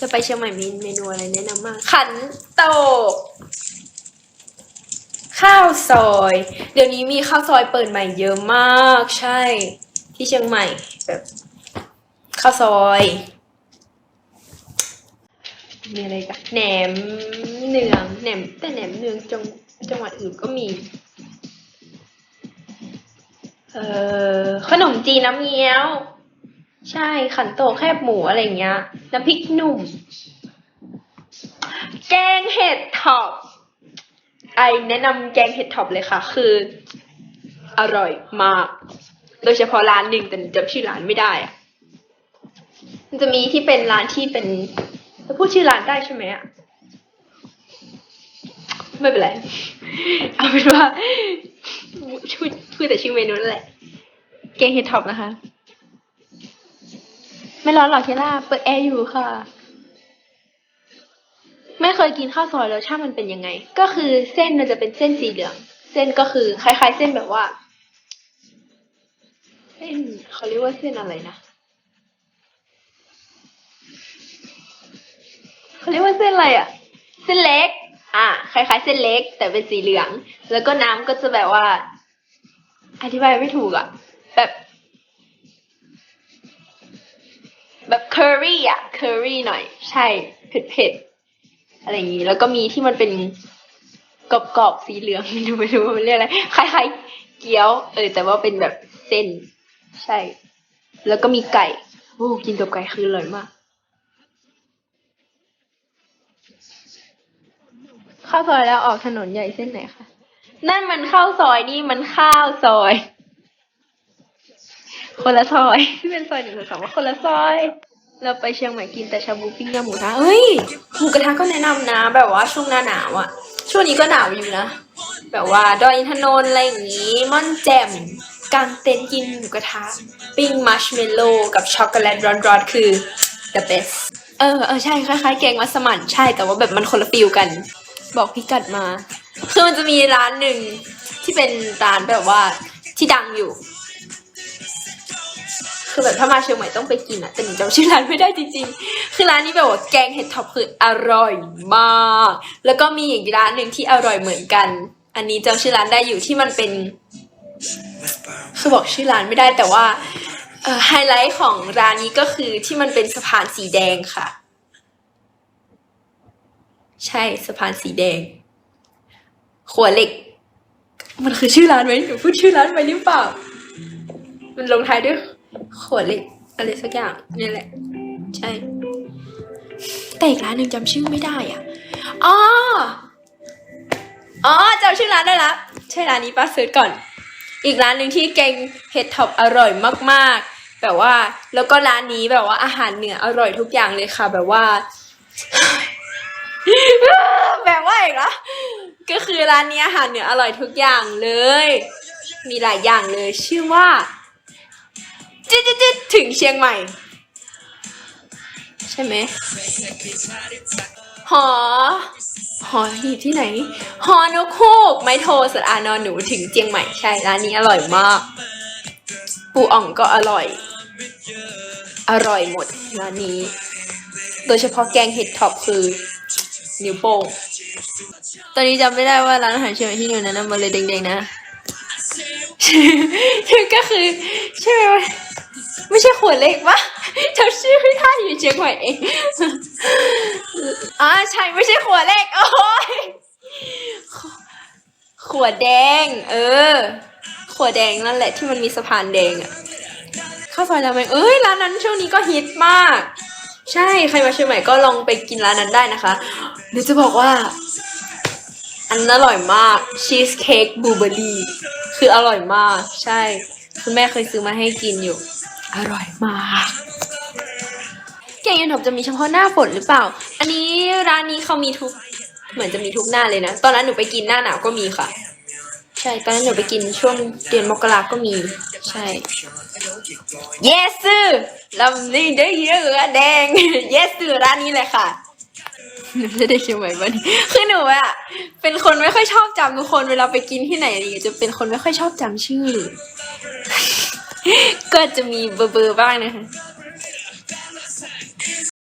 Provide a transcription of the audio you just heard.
จะไปเชียงใหม่มีเมนูอะไรแนะนำมากขันโตก ข้าวซอย เดี๋ยวนี้มีข้าวซอยเปิดใหม่เยอะมาก ใช่ ที่เชียงใหม่แบบข้าวซอย มีอะไรกันแหนมเนืองแหนมแต่แหนมเนืองจังจังหวัดอื่นก็มี เอ่อขนมจีนน้ำเงี้ยว ใช่ขันโตแคบหมูอะไรเงี้ยน้ำพริกหนุ่ม แกงเห็ดท็อปไอแนะนำแกงเห็ดท็อปเลยค่ะ คือ อร่อยมาก โดยเฉพาะร้านหนึ่งแต่จำชื่อร้านไม่ได้อะมันจะมีที่เป็นร้านที่เป็นจะพูดชื่อร้านได้ใช่ไหมอะไม่เป็นไร เอาเป็นว่าช่วยพูดแต่ชื่อเมนูนั่นแหละ แกงเห็ดท็อปนะคะ ไม่ร้อนหรอกเทล่าเปิดแอร์อยู่ค่ะ ไม่เคยกินข้าวซอยแล้วชาติมันเป็นยังไง ก็คือเส้นมันจะเป็นเส้นสีเหลือง เส้นก็คือคล้ายๆ เส้นแบบว่า เส้นเขาเรียกว่าเส้นอะไรนะเขาเรียกว่าเส้นอะไรอะเส้นเล็ก อะคล้ายๆ เส้นเล็ก แต่เป็นสีเหลือง แล้วก็น้ำก็จะแบบว่า อธิบายไม่ถูกอะ แบบ แบบเคอรี่อะเคอรี่หน่อย ใช่เผ็ดเผ็ดอะไรอย่างนี้ แล้วก็มีที่มันเป็นกรอบๆสีเหลืองไม่รู้ไม่รู้มันเรียกอะไรคล้ายๆเกี๊ยว เออ แต่ว่าเป็นแบบเส้น ใช่ แล้วก็มีไก่โอ้กินกับไก่คืออร่อยมากข้าวซอยแล้วออกถนนใหญ่เส้นไหนคะนั่นมันข้าวซอยนี่มันข้าวซอย คนละซอยที่เป็นซอยหนึ่งซอยสองว่าคนละซอย เราไปเชียงใหม่กินแต่ชาบูปิ้งย่างหมูทะเฮ้ยหมูกระทะก็แนะนำนะ แบบว่าช่วงหน้าหนาวอะช่วงนี้ก็หนาวอยู่นะ แบบว่าดอยอินทนนท์อะไรอย่างงี้ม่อนแจ่มกางเต็นท์กินหมูกระทะปิ้งมัชเมลโล่กับช็อกโกแลตร้อนๆคือ the best เออเออใช่คล้ายๆแกงมัสมั่นใช่แต่ว่าแบบมันคนละฟิลกัน บอกพิกัดมา คือมันจะมีร้านหนึ่งที่เป็นร้านแบบว่าที่ดังอยู่ คือแบบถ้ามาเชียงใหม่ต้องไปกินอะแต่หนูจำชื่อร้านไม่ได้จริงๆ คือร้านนี้แบบว่าแกงเห็ดท็อปคืออร่อยมาก แล้วก็มีอีกร้านหนึ่งที่อร่อยเหมือนกัน อันนี้จำชื่อร้านได้อยู่ที่มันเป็น คือบอกชื่อร้านไม่ได้แต่ว่าไฮไลท์ของร้านนี้ก็คือที่มันเป็นสะพานสีแดงค่ะ ใช่สะพานสีแดงขัวเหล็ก มันคือชื่อร้านไหมหนูพูดชื่อร้านไปหรือเปล่า มันลงท้ายด้วย ขวดเล็กอะไรสักอย่างนี่แหละ ใช่ แต่อีกร้านหนึ่งจำชื่อไม่ได้อะอ๋ออ๋อจำชื่อร้านได้ละใช่ร้านนี้ป้าซิร์ชก่อน อีกร้านหนึ่งที่แกงเห็ดท็อปอร่อยมากๆ แบบว่า แล้วก็ร้านนี้แบบว่าอาหารเหนืออร่อยทุกอย่างเลยค่ะ แบบว่า แบบว่าอีกละก็คือร้านนี้อาหารเหนืออร่อยทุกอย่างเลย มีหลายอย่างเลย ชื่อว่า ถึงเชียงใหม่ ใช่ไหมหอ หออยู่ที่ไหน หอนกฮูกไม้โทสระอานอนหนูถึงเชียงใหม่ใช่ร้านนี้อร่อยมาก ปูอ่องก็อร่อย อร่อยหมดร้านนี้ โดยเฉพาะแกงเห็ดท็อปคือนิ้วโป้งตอนนี้จำไม่ได้ว่าร้านอาหารเชียงใหม่ที่หนูแนะนำมาเลยเด้งๆนะ ชื่อก็คือ ใช่ไหม ไม่ใช่ขวดเล็กปะจำชื่อไม่ได้อยู่เชียงใหม่เองอ่าใช่ไม่ใช่ขวดเล็กโอ้ยขวดแดง เออ ขวดแดงนั่นแหละที่มันมีสะพานแดงอะข้าวซอยราเมงเอ้ยร้านนั้นช่วงนี้ก็ฮิตมาก ใช่ใครมาเชียงใหม่ก็ลองไปกินร้านนั้นได้นะคะเดี๋ยวจะบอกว่า อันนั้นอร่อยมากชีสเค้กบลูเบอร์รี่คืออร่อยมาก ใช่ คุณแม่เคยซื้อมาให้กินอยู่ อร่อยมากแกงยันถบจะมีเฉพาะหน้าฝนหรือเปล่า อันนี้ร้านนี้เขามีทุก เหมือนจะมีทุกหน้าเลยนะ ตอนนั้นหนูไปกินหน้าหนาวก็มีค่ะ ใช่ ตอนนั้นหนูไปกินช่วงเดือนมกราก็มี ใช่ yes ลำนี้ได้เยอะแดง yes ร้านนี้เลยค่ะหนูจะได้เชียงใหม่บ้านคือหนูอะเป็นคนไม่ค่อยชอบจำทุกคนเวลาไปกินที่ไหนอะไรอย่างเงี้ยจะเป็นคนไม่ค่อยชอบจำชื่อก็จะมีเบอร์เบอร์บ้างนะคะ